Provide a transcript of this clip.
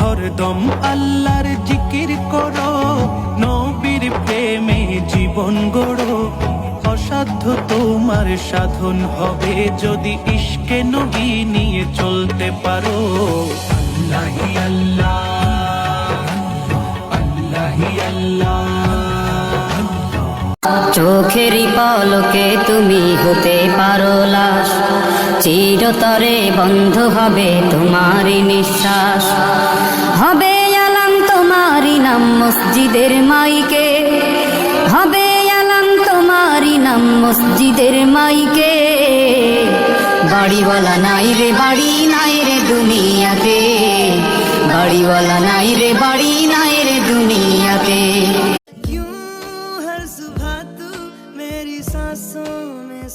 হরদম, আল্লাহর জিকির করো, নবীর প্রেমে জীবন গড়ো। অসাধ্য তোমার সাধন হবে যদি ইশকে নবী নিয়ে চলতে পারো। আল্লাহি আল্লাহ চোখেরই পলকে তুমি হতে পারো লাশ। চিরতরে বন্ধ হবে তোমারই নিঃশ্বাস। নাম মসজিদের মাইকে। হবে আলাম তোমারই নাম মসজিদের মাইকে। বাড়িওয়ালা নাই রে, বাড়ি নাই রে দুনিয়াতে। বাড়িওয়ালা নাই রে, বাড়ি নাই রে দুনিয়াতে। क्यों हर सुबह तू मेरी सांसों में